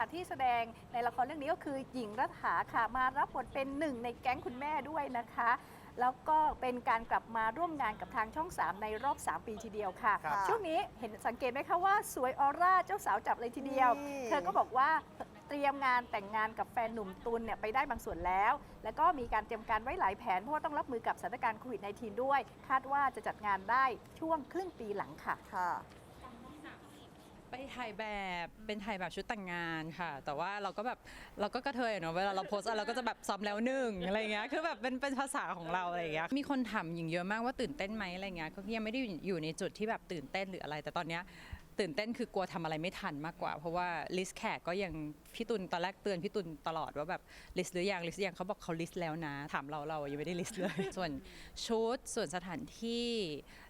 ค่ะที่แสดงในละครเรื่องนี้ก็คือหญิงรัฐาค่ะมารับบทเป็นหนึ่งในแก๊งคุณแม่ด้วยนะคะ แล้วก็เป็นการกลับมาร่วมงานกับทางช่อง 3 ในรอบ 3 ปีทีเดียวค่ะ ครับช่วงนี้เห็นสังเกตไหมคะว่าสวยออร่าเจ้าสาวจับเลยทีเดียว นี่ เธอก็บอกว่าเตรียมงานแต่งงานกับแฟนหนุ่มตุลเนี่ยไปได้บางส่วนแล้ว แล้วก็มีการเตรียมการไว้หลายแผนเพราะว่าต้องรับมือกับสถานการณ์โควิด -19 ด้วย คาดว่าจะจัดงานได้ช่วงครึ่งปีหลังค่ะ ค่ะ ไปถ่ายแบบเป็นถ่ายแบบชุดแต่งงานค่ะ แต่ว่าเราก็แบบเราก็กระเทยอะเนาะเวลาเราโพสต์อะไรเราก็จะแบบซ้อมแล้วหนึ่งอะไรเงี้ยคือแบบเป็นเป็นภาษาของเราอะไรเงี้ยมีคนถามหญิงเยอะมากว่าตื่นเต้นไหมอะไรเงี้ยก็ยังไม่ได้อยู่อยู่ในจุดที่แบบตื่นเต้นหรืออะไร แต่ตอนเนี้ย ตื่นเต้นคือกลัวทำอะไรไม่ทันมากกว่า เพราะว่าลิสต์แขกก็ยังพี่ตุลตอนแรกเตือนพี่ตุลตลอดว่าแบบลิสต์หรือยังลิสต์ยังเขาบอกเขาลิสต์แล้วนะ ถามเราเรายังไม่ได้ลิสต์เลย ส่วนชุดส่วนสถานที่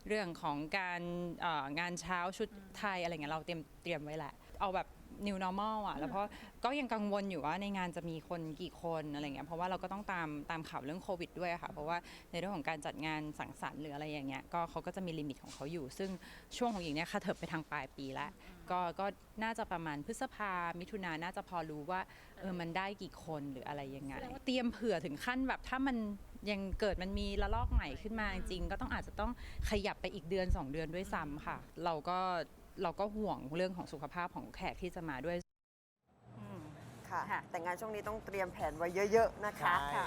เรื่องของการเอ่องานเช้าชุดไทยอะไรเงี้ยเราเตรียมเตรียมไว้แหละ เอาแบบ new normal อะแล้วเพราะก็ยังกังวลอยู่ว่าในงานจะมีคนกี่คนอะไรเงี้ยเพราะว่าเราก็ต้องตามตามข่าวเรื่องโควิดด้วยอะค่ะ เพราะว่าในเรื่องของการจัดงานสังสรรค์หรืออะไรอย่างเงี้ยก็เขาก็จะมีลิมิตของเขาอยู่ ซึ่งช่วงของหญิงเนี่ยค่ะเถิบไปทางปลายปีแล้วก็ก็น่าจะประมาณพฤษภามิถุนาน่าจะพอรู้ว่าเออมันได้กี่คนหรืออะไรยังไง เตรียมเผื่อถึงขั้นแบบถ้ามันยังเกิดมันมีระลอกใหม่ขึ้นมาจริงๆก็ต้องอาจจะต้องขยับไปอีกเดือน 2 เดือนด้วยซ้ำค่ะ เราก็เราก็ห่วงเรื่องของสุขภาพของแขกที่จะมาด้วย ค่ะ ค่ะ แต่งงานช่วงนี้ต้องเตรียมแผนไว้เยอะ ๆ นะคะ ใช่